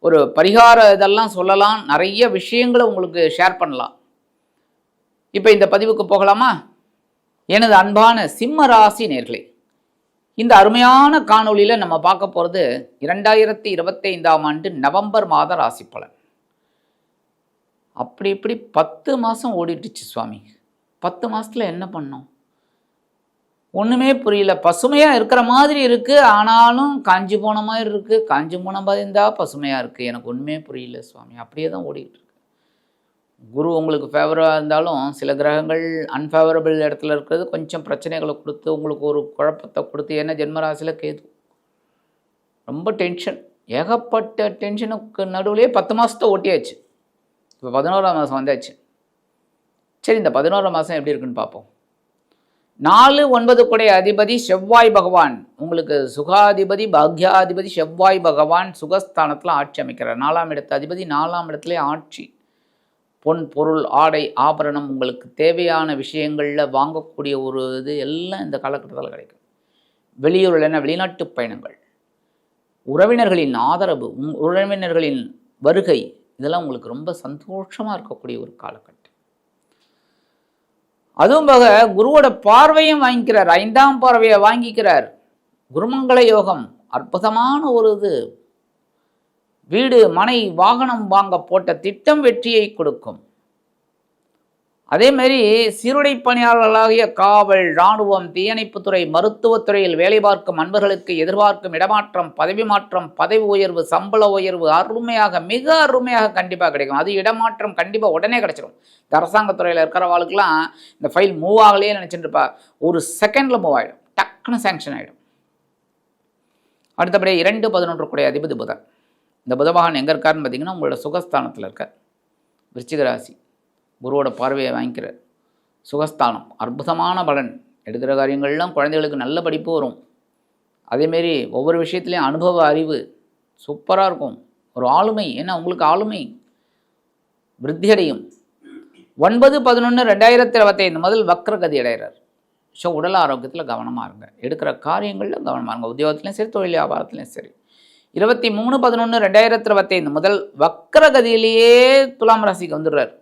ஒரு பரிகார இதெல்லாம் சொல்லலாம். நிறைய விஷயங்களை உங்களுக்கு ஷேர் பண்ணலாம். இப்போ இந்த பதிவுக்கு போகலாமா? எனது அன்பான சிம்ம ராசி நேர்களே இந்த அருமையான காணொளியில் நம்ம பார்க்க போகிறது இரண்டாயிரத்தி இருபத்தைந்தாம் ஆண்டு நவம்பர் மாத ராசி பலன். அப்படி இப்படி பத்து மாதம் ஓடிட்டுச்சு சுவாமி. பத்து மாதத்தில் என்ன பண்ணோம்? ஒன்றுமே புரியல. பசுமையாக இருக்கிற மாதிரி இருக்குது ஆனாலும் காஞ்சி போன மாதிரி இருக்குது காஞ்சி போன மாதிரி இருந்தால் பசுமையாக இருக்குது எனக்கு ஒன்றுமே புரியல சுவாமி. அப்படியே தான் ஓடிக்கிட்டு இருக்கு. குரு உங்களுக்கு ஃபேவராக இருந்தாலும் சில கிரகங்கள் அன்ஃபேவரபிள் இடத்துல இருக்கிறது கொஞ்சம் பிரச்சனைகளை கொடுத்து உங்களுக்கு ஒரு குழப்பத்தை கொடுத்து ஏன்னா ஜென்மராசியில் கேது. ரொம்ப டென்ஷன் ஏகப்பட்ட டென்ஷனுக்கு நடுவுலேயே பத்து மாதத்தை ஓட்டியாச்சு. இப்போ பதினோராம் மாதம் வந்தாச்சு. சரி இந்த பதினோராம் மாதம் எப்படி இருக்குன்னு பார்ப்போம். நாலு ஒன்பது குடை அதிபதி செவ்வாய் பகவான். உங்களுக்கு சுகாதிபதி பாக்யாதிபதி செவ்வாய் பகவான் சுகஸ்தானத்தில் ஆட்சி அமைக்கிறார். நாலாம் இடத்து அதிபதி நாலாம் இடத்துல ஆட்சி. பொன் பொருள் ஆடை ஆபரணம் உங்களுக்கு தேவையான விஷயங்களில் வாங்கக்கூடிய ஒரு இது எல்லாம் இந்த காலகட்டத்தில் கிடைக்கும். வெளியூரில் என்ன? வெளிநாட்டு பயணங்கள். உறவினர்களின் ஆதரவு உறவினர்களின் வருகை இதெல்லாம் உங்களுக்கு ரொம்ப சந்தோஷமாக இருக்கக்கூடிய ஒரு காலகட்டம். அதுவும் போக குருவோட பார்வையும் வாங்கிக்கிறார். ஐந்தாம் பார்வையை வாங்கிக்கிறார். குருமங்கள யோகம் அற்புதமான ஒரு இது. வீடு மனை வாகனம் வாங்க போட்ட திட்டம் வெற்றியை கொடுக்கும். அதே மாதிரி சீருடை பணியாளர்களாகிய காவல் இராணுவம் தீயணைப்புத்துறை மருத்துவத்துறையில் வேலை பார்க்கும் அன்பர்களுக்கு எதிர்பார்க்கும் இடமாற்றம் பதவி மாற்றம் பதவி உயர்வு சம்பள உயர்வு அருமையாக மிக அருமையாக கண்டிப்பாக கிடைக்கும். அது இடமாற்றம் கண்டிப்பாக உடனே கிடைச்சிடும் இந்த அரசாங்கத்துறையில் இருக்கிறவாளுக்கெல்லாம் இந்த ஃபைல் மூவ் ஆகலையே நினச்சிட்டு இருப்பா. ஒரு செகண்டில் மூவ் ஆகிடும் டக்குன்னு சேங்ஷன் ஆகிடும் அடுத்தபடி இரண்டு பதினொன்று கூடிய அதிபதி புதன். இந்த புதபகவான் எங்கே இருக்காருன்னு பார்த்தீங்கன்னா உங்களோட சுகஸ்தானத்தில் இருக்கார். விருச்சிக ராசி. குருவோட பார்வையை வாங்கிக்கிறார் சுகஸ்தானம் அற்புதமான பலன். எடுக்கிற காரியங்கள்லாம் குழந்தைகளுக்கு நல்ல படிப்பு வரும். அதேமாரி ஒவ்வொரு விஷயத்துலையும் அனுபவ அறிவு சூப்பராக இருக்கும். ஒரு ஆளுமை ஏன்னா உங்களுக்கு ஆளுமை விருத்தி அடையும் ஒன்பது பதினொன்று ரெண்டாயிரத்தி இருபத்தைந்து முதல் வக்ரகதி அடைகிறார். ஸோ உடல் ஆரோக்கியத்தில் கவனமாக இருங்க. எடுக்கிற காரியங்களில் கவனமாக இருங்க. உத்தியோகத்துலையும் சரி தொழில் வியாபாரத்துலையும் சரி. இருபத்தி மூணு பதினொன்று ரெண்டாயிரத்தி இருபத்தைந்து முதல் வக்ரகதியிலேயே துலாம் ராசிக்கு வந்துடுறார்.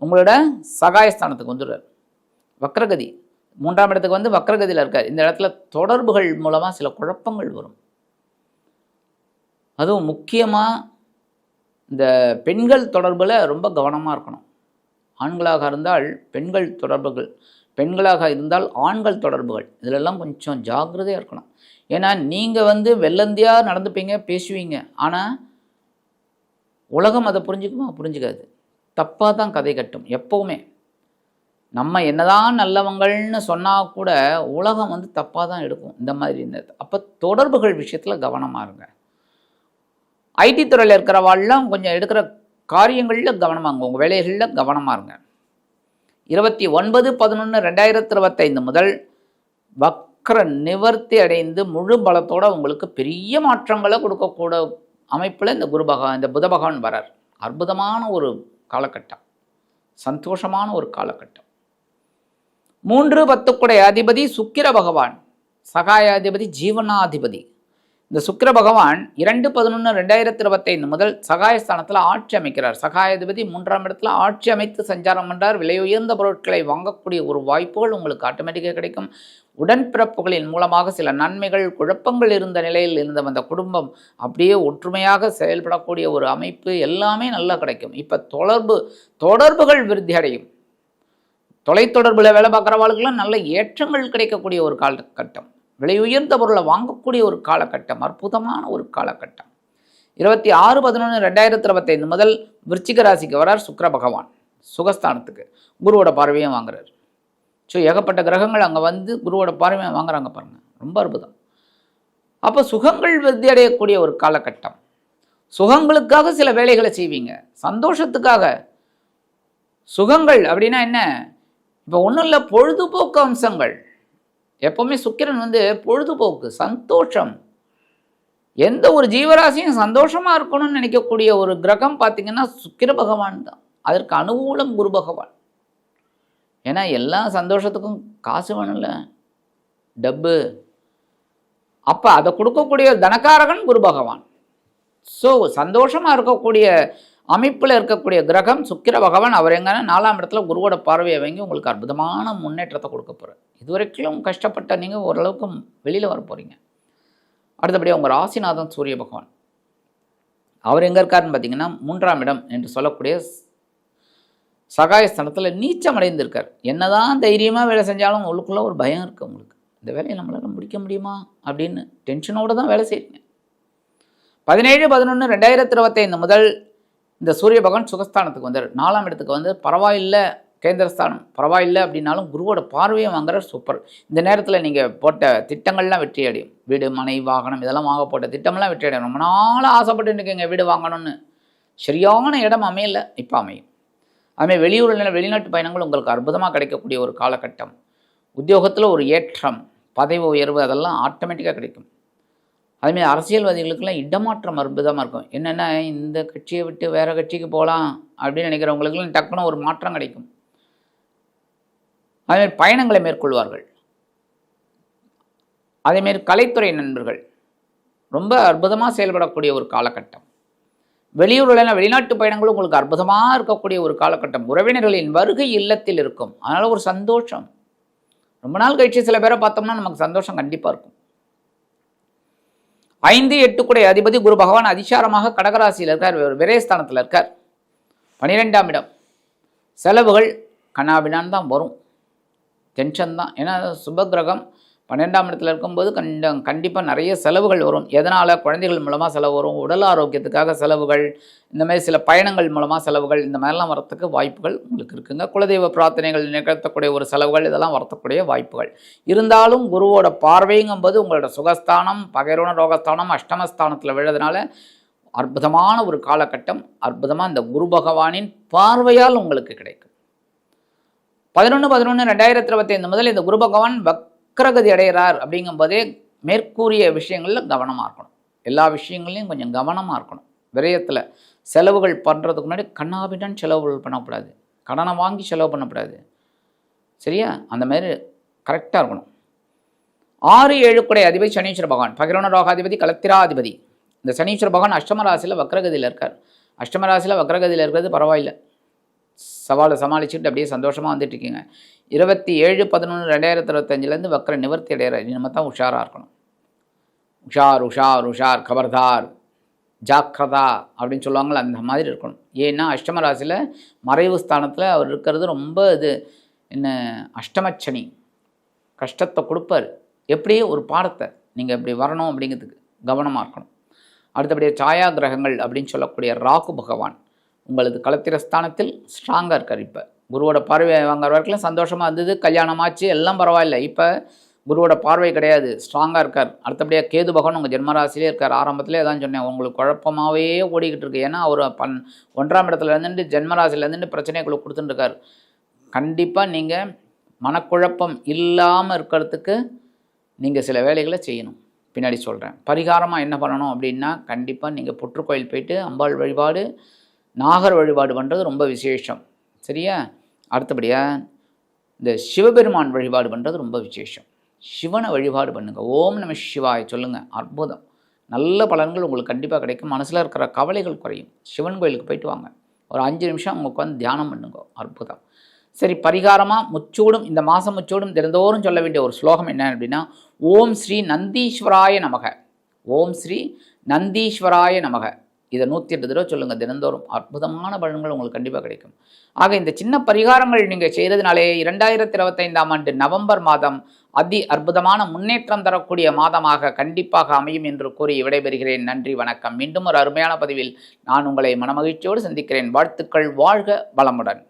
உங்களோட சகாயஸ்தானத்துக்கு வந்துடுறார். வக்ரகதி. மூன்றாம் இடத்துக்கு வந்து வக்ரகதியில் இருக்கார். இந்த இடத்துல தொடர்புகள் மூலமாக சில குழப்பங்கள் வரும். அதுவும் முக்கியமாக இந்த பெண்கள் தொடர்பில் ரொம்ப கவனமாக இருக்கணும். ஆண்களாக இருந்தால் பெண்கள் தொடர்புகள் பெண்களாக இருந்தால் ஆண்கள் தொடர்புகள். இதிலெல்லாம் கொஞ்சம் ஜாக்கிரதையாக இருக்கணும். ஏன்னா நீங்கள் வந்து வெள்ளந்தியாக நடந்துப்பீங்க பேசுவீங்க. ஆனால் உலகம் அதை புரிஞ்சுக்குமா? புரிஞ்சுக்காது. தப்பாக தான் கதை கட்டும் எப்போவுமே. நம்ம என்னதான் நல்லவங்கள்னு சொன்னால் கூட உலகம் வந்து தப்பாக தான் எடுக்கும் இந்த மாதிரி இருந்தது. அப்போ தொடர்புகள் விஷயத்தில் கவனமாக இருங்க. ஐடி துறையில் இருக்கிறவாள்லாம் கொஞ்சம் எடுக்கிற காரியங்களில் கவனமாங்க உங்கள் வேலைகளில் கவனமாக இருங்க. இருபத்தி ஒன்பது பதினொன்று ரெண்டாயிரத்தி இருபத்தைந்து முதல் வக்ர நிவர்த்தி அடைந்து முழு பலத்தோடு உங்களுக்கு பெரிய மாற்றங்களை கொடுக்கக்கூட அமைப்பில் இந்த குரு பகவான் இந்த புத பகவான் வரார் அற்புதமான ஒரு காலகட்டம். சந்தோஷமான ஒரு காலகட்டம். மூன்று பத்துக்குடைய அதிபதி சுக்கிர பகவான். சகாயாதிபதி ஜீவனாதிபதி. இந்த சுக்கிர பகவான் இரண்டு பதினொன்று ரெண்டாயிரத்தி இருபத்தைந்து முதல் சகாயஸ்தானத்தில் ஆட்சி அமைக்கிறார். சகாயாதிபதி மூன்றாம் இடத்துல ஆட்சி அமைத்து சஞ்சாரம் பண்ணுறார் விலை உயர்ந்த பொருட்களை வாங்கக்கூடிய ஒரு வாய்ப்புகள் உங்களுக்கு ஆட்டோமேட்டிக்காக கிடைக்கும். உடன்பிறப்புகளின் மூலமாக சில நன்மைகள் குழப்பங்கள் இருந்த நிலையில் இருந்த அந்த குடும்பம் அப்படியே ஒற்றுமையாக செயல்படக்கூடிய ஒரு அமைப்பு எல்லாமே நல்லா கிடைக்கும். இப்போ தொடர்பு தொடர்புகள் விருத்தி அடையும். தொலைத்தொடர்பில் வேலை பார்க்குறவாளுக்கெல்லாம் நல்ல ஏற்றங்கள் கிடைக்கக்கூடிய ஒரு காலகட்டம். விலை உயர்ந்த பொருளை வாங்கக்கூடிய ஒரு காலகட்டம் அற்புதமான ஒரு காலகட்டம். இருபத்தி ஆறு பதினொன்று ரெண்டாயிரத்தி இருபத்தைந்து முதல் விருச்சிக ராசிக்கு வரார் சுக்கர பகவான். சுகஸ்தானத்துக்கு குருவோட பார்வையும் வாங்குறார். ஸோ ஏகப்பட்ட கிரகங்கள் அங்கே வந்து குருவோட பார்வையை வாங்குறாங்க பாருங்கள் ரொம்ப அற்புதம். அப்போ சுகங்கள் விருத்தி அடையக்கூடிய ஒரு காலகட்டம். சுகங்களுக்காக சில வேலைகளை செய்வீங்க. சந்தோஷத்துக்காக. சுகங்கள் அப்படின்னா என்ன? இப்போ ஒன்றும் இல்லை பொழுதுபோக்கு அம்சங்கள். எப்போவுமே சுக்கிரன் வந்து பொழுதுபோக்கு சந்தோஷம். எந்த ஒரு ஜீவராசியும் சந்தோஷமாக இருக்கணும்னு நினைக்கக்கூடிய ஒரு கிரகம் பார்த்திங்கன்னா சுக்கிர பகவான் தான். அதற்கு அனுகூலம் குரு பகவான். ஏன்னா எல்லா சந்தோஷத்துக்கும் காசு வேணும்ல. டப்பு. அப்போ அதை கொடுக்கக்கூடிய தனக்காரகன் குரு பகவான். ஸோ சந்தோஷமாக இருக்கக்கூடிய அமைப்பில் இருக்கக்கூடிய கிரகம் சுக்கிர பகவான் அவர் எங்கன்னா நாலாம் இடத்துல குருவோட பார்வையை வாங்கி உங்களுக்கு அற்புதமான முன்னேற்றத்தை கொடுக்க போகிறார் இதுவரைக்கும் கஷ்டப்பட்ட நீங்கள் ஓரளவுக்கு வெளியில் வர போகிறீங்க அடுத்தபடியாக உங்கள் ராசிநாதன் சூரிய பகவான். அவர் எங்கே இருக்காருன்னு பார்த்தீங்கன்னா மூன்றாம் இடம் என்று சொல்லக்கூடிய சகாயஸ்தானத்தில் நீச்சம் அடைந்திருக்கார் என்னதான் தைரியமாக வேலை செஞ்சாலும் உள்ளுக்குள்ளே ஒரு பயம் இருக்குது உங்களுக்கு. இந்த வேலையை நம்மளால் முடிக்க முடியுமா? அப்படின்னு டென்ஷனோடு தான் வேலை செய்யுங்க பதினேழு பதினொன்று ரெண்டாயிரத்தி இருபத்தைந்து முதல் இந்த சூரிய பகவான் சுகஸ்தானத்துக்கு வந்தார். நாலாம் இடத்துக்கு வந்து பரவாயில்லை கேந்திரஸ்தானம். பரவாயில்லை அப்படின்னாலும் குருவோட பார்வையை வாங்குற சூப்பர். இந்த நேரத்தில் நீங்கள் போட்ட திட்டங்கள்லாம் வெற்றி அடையும். வீடு மனை வாகனம் இதெல்லாம் வாங்க போட்ட திட்டமெல்லாம் வெற்றி அடையும். ரொம்ப நாளாக ஆசைப்பட்டு இருக்கீங்க வீடு வாங்கணும்னு. சரியான இடம் அமையல இப்போ அமையும். அதுமாதிரி வெளியூரில் வெளிநாட்டு பயணங்கள் உங்களுக்கு அற்புதமாக கிடைக்கக்கூடிய ஒரு காலகட்டம். உத்தியோகத்தில் ஒரு ஏற்றம் பதவி உயர்வு அதெல்லாம் ஆட்டோமேட்டிக்காக கிடைக்கும். அதுமாரி அரசியல்வாதிகளுக்கெல்லாம் இடமாற்றம் அற்புதமாக இருக்கும். என்னென்னா இந்த கட்சியை விட்டு வேறு கட்சிக்கு போகலாம் அப்படின்னு நினைக்கிறவங்களுக்கெல்லாம் டக்குன்னு ஒரு மாற்றம் கிடைக்கும். அதேமாரி பயணங்களை மேற்கொள்வார்கள். அதேமாரி கலைத்துறை நண்பர்கள். ரொம்ப அற்புதமாக செயல்படக்கூடிய ஒரு காலகட்டம். வெளியூரில் வெளிநாட்டு பயணங்களும் உங்களுக்கு அற்புதமாக இருக்கக்கூடிய ஒரு காலகட்டம். உறவினர்களின் வருகை இல்லத்தில் இருக்கும். அதனால் ஒரு சந்தோஷம். ரொம்ப நாள் கழிச்சு சில பேரை பார்த்தோம்னா நமக்கு சந்தோஷம் கண்டிப்பாக இருக்கும். ஐந்து எட்டுக்குடைய அதிபதி குரு பகவான் அதிசாரமாக கடகராசியில் இருக்கார். விரயஸ்தானத்தில் இருக்கார். பனிரெண்டாம் இடம். செலவுகள் கண்ணாபினான் தான் வரும். டென்ஷன் தான் ஏன்னா சுபகிரகம் பன்னெண்டாம் இடத்துல இருக்கும்போது கண்ட கண்டிப்பாக நிறைய செலவுகள் வரும். எதனால்? குழந்தைகள் மூலமாக செலவு வரும். உடல் ஆரோக்கியத்துக்காக செலவுகள். இந்த மாதிரி சில பயணங்கள் மூலமாக செலவுகள். இந்த மாதிரிலாம் வரத்துக்கு வாய்ப்புகள் உங்களுக்கு இருக்குங்க. குலதெய்வ பிரார்த்தனைகள் நிகழ்த்தக்கூடிய ஒரு செலவுகள் இதெல்லாம் வரத்தக்கூடிய வாய்ப்புகள். இருந்தாலும் குருவோட பார்வைங்கும்போது உங்களோட சுகஸ்தானம் பகைரோண ரோகஸ்தானம் அஷ்டமஸ்தானத்தில் விழுறதுனால அற்புதமான ஒரு காலகட்டம். அற்புதமாக இந்த குரு பகவானின் பார்வையால் உங்களுக்கு கிடைக்கும். பதினொன்று பதினொன்று ரெண்டாயிரத்தி இருபத்தைந்து முதல் இந்த குரு பகவான் வக்ரகதி அடைகிறார் அப்படிங்கும்போதே மேற்கூறிய விஷயங்களில் கவனமாக இருக்கணும். எல்லா விஷயங்களையும் கொஞ்சம் கவனமாக இருக்கணும். விரயத்தில் செலவுகள் பண்ணுறதுக்கு முன்னாடி கண்ணாபிடன் செலவுகள் பண்ணக்கூடாது. கடனை வாங்கி செலவு பண்ணக்கூடாது. சரியா? அந்த மாதிரி கரெக்டாக இருக்கணும். ஆறு ஏழு குடை அதிபதி சனீஸ்வர பகவான். பகிரவண ரோகாதிபதி கலத்திராதிபதி. இந்த சனீஸ்வர பகவான் அஷ்டம ராசியில் வக்ரகதியில் இருக்கார். அஷ்டம ராசியில் வக்ரகதியில் இருக்கிறது பரவாயில்ல. சவாலை சமாளிச்சுட்டு அப்படியே சந்தோஷமாக வந்துட்டு இருக்கீங்க. இருபத்தி ஏழு பதினொன்று ரெண்டாயிரத்தி இருபத்தஞ்சிலேருந்து வக்கர நிவர்த்தி அடைகிற நம்ம தான் உஷாராக இருக்கணும். உஷார் உஷார் உஷார் கபர்தார் ஜாக்கிரதா அப்படின்னு சொல்லுவாங்களே அந்த மாதிரி இருக்கணும். ஏன்னா அஷ்டம ராசியில் மறைவு ஸ்தானத்தில் அவர் இருக்கிறது ரொம்ப இது என்ன அஷ்டமச்சனி. கஷ்டத்தை கொடுப்பார். எப்படி ஒரு பாடத்தை நீங்கள் இப்படி வரணும் அப்படிங்கிறதுக்கு கவனமாக இருக்கணும். அடுத்தபடியாக சாயா கிரகங்கள் அப்படின்னு சொல்லக்கூடிய ராகு பகவான் உங்களது களத்திரஸ்தானத்தில் ஸ்ட்ராங்காக இருக்கார் இப்போ. குருவோட பார்வை வாங்குற வரைக்கும் சந்தோஷமாக இருந்தது கல்யாணமாச்சு எல்லாம் பரவாயில்ல. இப்போ குருவோட பார்வை கிடையாது. ஸ்ட்ராங்காக இருக்கார். அடுத்தபடியாக கேது பகவான் உங்கள் ஜென்மராசிலே இருக்கார். ஆரம்பத்திலே தான் சொன்னேன் உங்களுக்கு குழப்பமாகவே ஓடிக்கிட்டு இருக்கு ஏன்னா அவர் பன் ஒன்றாம் இடத்துல இருந்துட்டு ஜென்மராசியில் பிரச்சனைகளை கொடுத்துட்டுருக்கார். கண்டிப்பாக நீங்கள் மனக்குழப்பம் இல்லாமல் இருக்கிறதுக்கு நீங்கள் சில வேலைகளை செய்யணும். பின்னாடி சொல்கிறேன் பரிகாரமாக என்ன பண்ணணும் அப்படின்னா கண்டிப்பாக நீங்கள் புற்றுக்கோயில் போயிட்டு அம்பாள் வழிபாடு நாகர் வழிபாடு பண்ணுறது ரொம்ப விசேஷம். சரியா? அடுத்தபடியாக இந்த சிவபெருமான் வழிபாடு பண்ணுறது ரொம்ப விசேஷம். சிவனை வழிபாடு பண்ணுங்கள் ஓம் நம சிவாய் சொல்லுங்கள் அற்புதம். நல்ல பலன்கள் உங்களுக்கு கண்டிப்பாக கிடைக்கும். மனசில் இருக்கிற கவலைகள் குறையும். சிவன் கோயிலுக்கு போயிட்டு வாங்க. ஒரு அஞ்சு நிமிஷம் அவங்க உட்காந்து தியானம் பண்ணுங்க. அற்புதம். சரி பரிகாரமாக முச்சூடும் இந்த மாதம் முச்சூடும் தினந்தோறும் சொல்ல வேண்டிய ஒரு ஸ்லோகம் என்ன அப்படின்னா ஓம் ஸ்ரீ நந்தீஸ்வராய நமக. ஓம் ஸ்ரீ நந்தீஸ்வராய நமக. இதை நூற்றி எட்டு தடவை சொல்லுங்கள் தினந்தோறும் அற்புதமான பலன்கள் உங்களுக்கு கண்டிப்பாக கிடைக்கும். ஆக இந்த சின்ன பரிகாரங்கள் நீங்கள் செய்கிறதுனாலே இரண்டாயிரத்தி இருபத்தைந்தாம் ஆண்டு நவம்பர் மாதம் அதி அற்புதமான முன்னேற்றம் தரக்கூடிய மாதமாக கண்டிப்பாக அமையும் என்று கூறி விடைபெறுகிறேன். நன்றி வணக்கம். மீண்டும் ஒரு அருமையான பதிவில் நான் உங்களை மனமகிழ்ச்சியோடு சந்திக்கிறேன். வாழ்த்துக்கள். வாழ்க வளமுடன்.